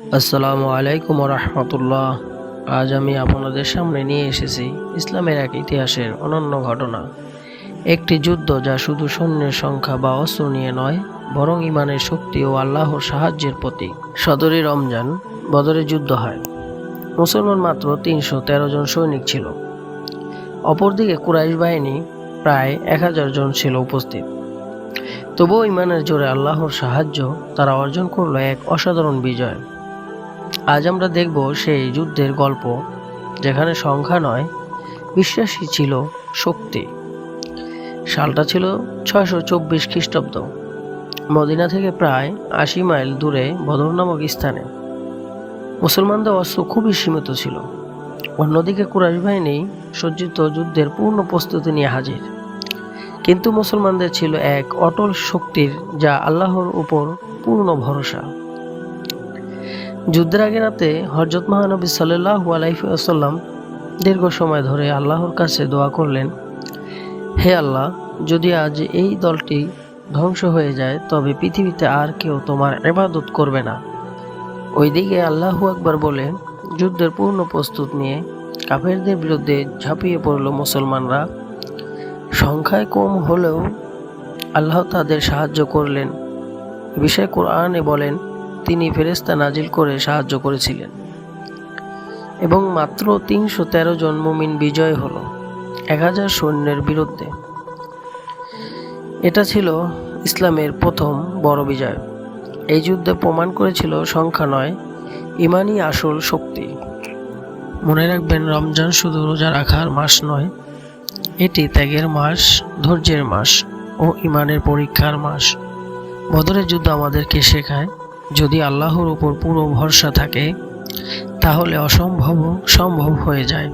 আসসালামু আলাইকুম রহমতুল্লাহ আজ আমি আপনাদের সামনে নিয়ে এসেছি ইসলামের এক ইতিহাসের অনন্য ঘটনা। একটি যুদ্ধ যা শুধু সৈন্যের সংখ্যা বা অস্ত্র নিয়ে নয়, বরং ইমানের শক্তি ও আল্লাহর সাহায্যের প্রতীক। সদরে রমজান, বদরে যুদ্ধ হয়। মুসলমান মাত্র তিনশো তেরো জন সৈনিক ছিল। অপরদিকে কুরাইশ বাহিনী প্রায় এক হাজার জন ছিল উপস্থিত। তবুও ইমানের জোরে আল্লাহর সাহায্য তারা অর্জন করল এক অসাধারণ বিজয়। আজ আমরা দেখব সেই যুদ্ধের গল্প, যেখানে সংখ্যা নয় বিশ্বাসী ছিল শক্তি। সালটা ছিল ছয়শো চব্বিশ খ্রিস্টাব্দ। মদিনা থেকে প্রায় আশি মাইল দূরে বদর নামক স্থানে। মুসলমানদের অস্ত্র খুবই সীমিত ছিল। অন্যদিকে কুরাইশ বাহিনী সজ্জিত যুদ্ধের পূর্ণ প্রস্তুতি নিয়ে হাজির। কিন্তু মুসলমানদের ছিল এক অটল শক্তির, যা আল্লাহর উপর পূর্ণ ভরসা। যুদ্ধের আগে রাতে হজরত মহানবী সাল্লাহ আলাইসাল্লাম দীর্ঘ সময় ধরে আল্লাহর কাছে দোয়া করলেন, হে আল্লাহ, যদি আজ এই দলটি ধ্বংস হয়ে যায়, তবে পৃথিবীতে আর কেউ তোমার এবাদত করবে না। ওইদিকে আল্লাহু আকবার বলে, যুদ্ধের পূর্ণ প্রস্তুত নিয়ে কাফেরদের বিরুদ্ধে ঝাঁপিয়ে পড়ল মুসলমানরা। সংখ্যায় কম হলেও আল্লাহ তাদের সাহায্য করলেন। বিষয়ে কোরআনে বলেন তিনি ফেরেস্তা নাজিল করে সাহায্য করেছিলেন। এবং মাত্র তিনশো তেরো জন মুমিন বিজয় হল, এক হাজার সৈন্যের বিরুদ্ধে। এটা ছিল ইসলামের প্রথম বড় বিজয়। এই যুদ্ধে প্রমাণ করেছিল সংখ্যা নয়, ইমানই আসল শক্তি। মনে রাখবেন, রমজান শুধু রোজা রাখার মাস নয়, এটি ত্যাগের মাস, ধৈর্যের মাস ও ইমানের পরীক্ষার মাস। বদরের যুদ্ধ আমাদেরকে শেখায় যদি আল্লাহর উপর পুরো ভরসা থাকে, তাহলে অসম্ভব সম্ভব হয়ে যায়।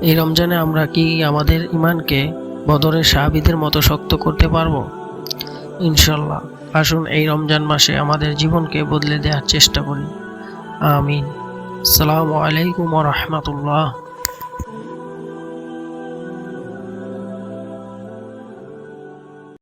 এই রমজানে আমরা কি আমাদের ইমানকে বদরের সাহাবিদের মতো শক্ত করতে পারব? ইনশাল্লাহ আসুন এই রমজান মাসে আমাদের জীবনকে বদলে দেওয়ার চেষ্টা করি। আমিন। সালামু আলাইকুম রহমতুল্লাহ।